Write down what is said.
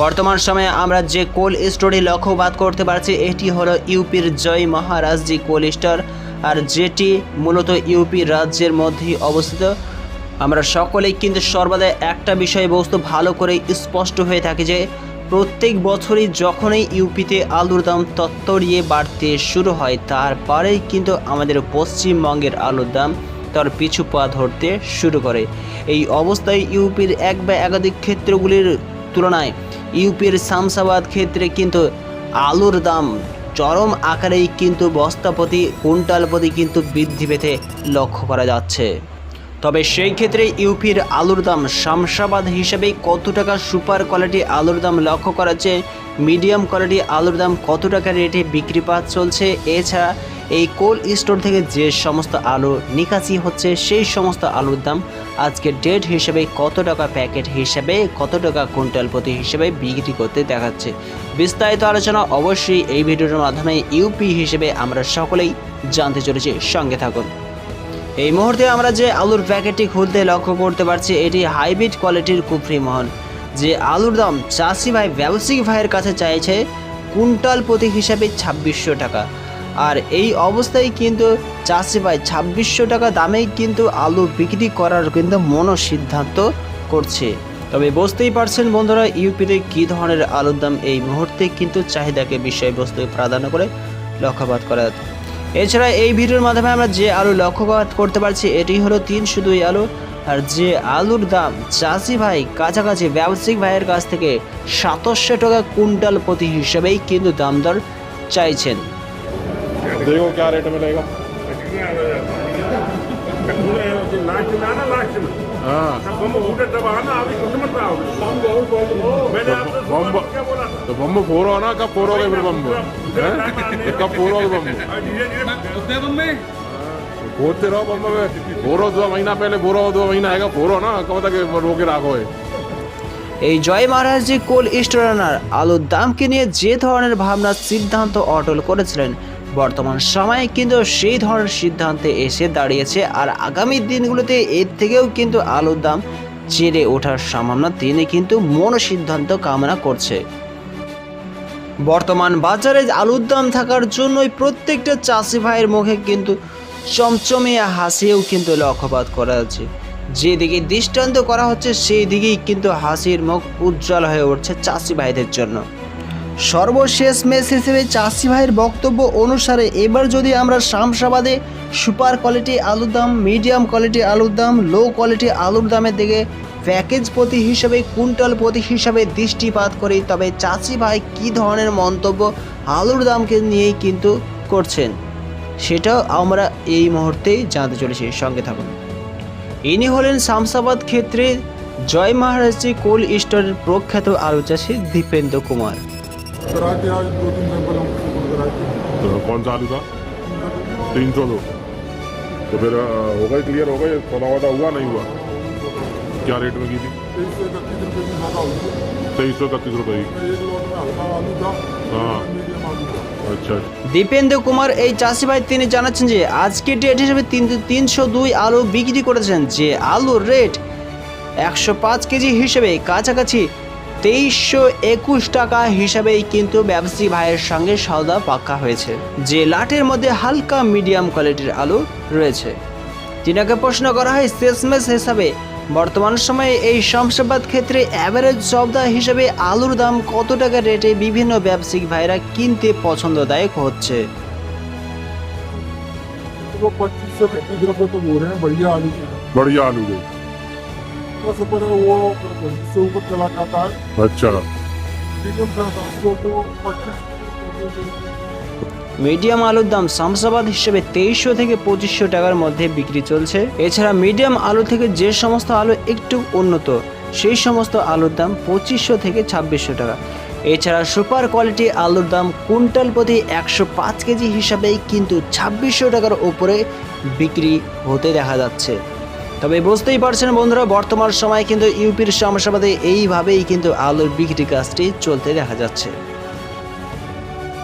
বর্তমান সময়ে আমরা যে কোল্ড স্টোরে লক্ষ্যপাত করতে পারছি, এটি হলো ইউপির জয় মহারাজজি কোল্ড স্টোর। আর যেটি মূলত ইউপি রাজ্যের মধ্যেই অবস্থিত। আমরা সকলেই কিন্তু সর্বদা একটা বিষয়বস্তু ভালো করে স্পষ্ট হয়ে থাকে যে, প্রত্যেক বছরই যখনই ইউপিতে আলুর দাম তত্তরিয়ে বাড়তে শুরু হয়, তারপরেই কিন্তু আমাদের পশ্চিমবঙ্গের আলুর দাম তার পিছু পা ধরতে শুরু করে। এই অবস্থায় ইউপির এক বা একাধিক ক্ষেত্রগুলির তুলনায় ইউপির শামসাবাদ ক্ষেত্রে কিন্তু আলুর দাম চরম আকারেই কিন্তু বস্তাপতি কুইন্টাল প্রতি কিন্তু বৃদ্ধি পেতে লক্ষ্য করা যাচ্ছে। তবে সেই ক্ষেত্রে ইউপির আলুর দাম শামসাবাদ হিসেবে কত টাকা সুপার কোয়ালিটি আলুর দাম লক্ষ্য করা মিডিয়াম কোয়ালিটি আলুর দাম কত টাকা রেটে বিক্রি পাওয়া চলছে? এছাড়া এই কোল্ড স্টোর থেকে যে সমস্ত আলু নিকাশি হচ্ছে, সেই সমস্ত আলুর দাম আজকে ডেট হিসেবে কত টাকা প্যাকেট হিসেবে, কত টাকা কুইন্টাল প্রতি হিসেবে বিক্রি করতে দেখাচ্ছে। বিস্তারিত আলোচনা অবশ্যই এই ভিডিওর মাধ্যমে ইউপি হিসেবে আমরা সকলেই জানতে চলেছি। সঙ্গে থাকুন। এই মুহূর্তে আমরা যে আলুর প্যাকেটটি খুলতে লক্ষ্য করতে পারছি, এটি হাইব্রিড কোয়ালিটির কুফরি মোহন যে আলুর দাম চাষি ভাই ব্যবসায়িক ভাইয়ের কাছে চাইছে কুইন্টাল প্রতি হিসাবে ছাব্বিশশো টাকা। আর এই অবস্থায় কিন্তু চাষি ভাই ছাব্বিশশো টাকা দামেই কিন্তু আলু বিক্রি করার কিন্তু মনো সিদ্ধান্ত করছে। তবে বুঝতেই পারছেন বন্ধুরা, ইউপিতে কী ধরনের আলুর দাম এই মুহূর্তে কিন্তু চাহিদাকে বিষয়বস্তু প্রাধান্য করে লক্ষ্যপাত করা। এছাড়া এই ভিডিওর মাধ্যমে আমরা যে আলু লক্ষ্যপাত করতে পারছি, এটি হলো তিনশো দুই আলু। আর যে আলুর দাম চাষি ভাই কাছাকাছি ব্যবসায়িক ভাইয়ের কাছ থেকে সাতাশশো টাকা কুইন্টাল প্রতি হিসেবেই কিন্তু দাম দর চাইছেন। देखो क्या रेट मिलेगा लास्ट में आना लास्ट में हाँ तब बम फूटे तब आना अभी कुछ मत आओगे मैंने आपसे बम सुबह क्या बोला था तो बम फोर हो ना कब फोर हो गए फिर बम हैं? कब फोर हो गए बम और धीरे धीरे फोरते रहो बम में फोर हो दो महीना पहले फोर हो दो महीना आएगा फोर हो ना कब तक रोके राखो है এই জয় মহারাজজি কোল্ড স্টোরানার আলুর দামকে নিয়ে যে ধরনের ভাবনার সিদ্ধান্ত অটল করেছিলেন বর্তমান সময়ে কিন্তু সেই ধরনের সিদ্ধান্তে এসে দাঁড়িয়েছে, আর আগামী দিনগুলোতে এর থেকেও কিন্তু আলুর দাম চেড়ে ওঠার সম্ভাবনা তিনি কিন্তু মনো সিদ্ধান্ত কামনা করছে। বর্তমান বাজারে আলুর দাম থাকার জন্যই প্রত্যেকটা চাষি ভাইয়ের মুখে কিন্তু চমচমিয়া হাসিও কিন্তু লক্ষ্যপাত করা যাচ্ছে যেদিকে দৃষ্টান্ত করা হচ্ছে সেই দিকেই কিন্তু হাসির মুখ উজ্জ্বল হয়ে উঠছে চাষি ভাইদের জন্য। সর্বশেষ মেস হিসেবে চাষি ভাইয়ের বক্তব্য অনুসারে এবার যদি আমরা শামসাবাদে সুপার কোয়ালিটি আলুর দাম, মিডিয়াম কোয়ালিটি আলুর দাম লো কোয়ালিটি আলুর দামের দিকে প্যাকেজ প্রতি হিসাবে, কুইন্টাল প্রতি হিসাবে দৃষ্টিপাত করি, তবে চাষি ভাই কী ধরনের মন্তব্য আলুর দামকে নিয়েই কিন্তু করছেন, সেটাও আমরা এই মুহূর্তেই জানতে চলেছি। সঙ্গে থাকুন। ইনি হলেন শামসাবাদ ক্ষেত্রে জয় মহারাজজি কোল্ড স্টোরের প্রখ্যাত আলু চাষি দীপেন্দ্র কুমার। कराते आज दो तीन सैंपल हम शुरू कराते हैं तो कौन सा आलू था तीन सौ दो तो फिर अ, हो गए क्लियर हो गए सौदा वौदा हुआ नहीं हुआ क्या रेट में की थी तेईस सौ इकतीस रुपये की ज़्यादा हुई है तेईस सौ इकतीस रुपये की एक लॉट में हल्का आलू था हाँ। मीडियम आलू था अच्छा দীপেন্দ্র কুমার এই চাষি ভাই তিনি জানাচ্ছেন যে আজকে ডেট হিসেবে তিন তিনশো দুই আলু বিক্রি করেছেন যে আলুর রেট একশো পাঁচ কেজি হিসেবে কাছাকাছি তেইশশো একুশ টাকা হিসাবেই কিন্তু ব্যবসায়ী ভাইয়ের সঙ্গে সওদা পাক্কা হয়েছে যে লাটের মধ্যে হালকা মিডিয়াম কোয়ালিটির আলু রয়েছে তিনাকে প্রশ্ন করা হয় সেলসম্যান হিসাবে বর্তমান সময়ে এই শমশাবাদ ক্ষেত্রে অ্যাভারেজ সবদা হিসেবে আলুর দাম কত টাকা রেটে বিভিন্ন ব্যবসায়িক ভাইরা কিনতে পছন্দদায়ক হচ্ছে तो पच्चीस सौ पच्चीस रुपये तो बोल रहे हैं बढ़िया आलू के बढ़िया आलू गई बस ऊपर वो पच्चीस से ऊपर चला जाता है अच्छा मीडियम का उसको तो पच्चीस মিডিয়াম আলুর দাম শামসাবাদ হিসেবে তেইশশো থেকে পঁচিশশো টাকার মধ্যে বিক্রি চলছে এছাড়া মিডিয়াম আলু থেকে যে সমস্ত আলু একটু উন্নত সেই সমস্ত আলুর দাম পঁচিশশো থেকে ছাব্বিশশো টাকা এছাড়া সুপার কোয়ালিটি আলুর দাম কুইন্টাল প্রতি একশো পাঁচ কেজি হিসাবেই কিন্তু ছাব্বিশশো টাকার উপরে বিক্রি হতে দেখা যাচ্ছে তবে বুঝতেই পারছেন বন্ধুরা, বর্তমান সময়ে কিন্তু ইউপির শামসাবাদে এইভাবেই কিন্তু আলুর বিক্রি কাজটি চলতে দেখা যাচ্ছে।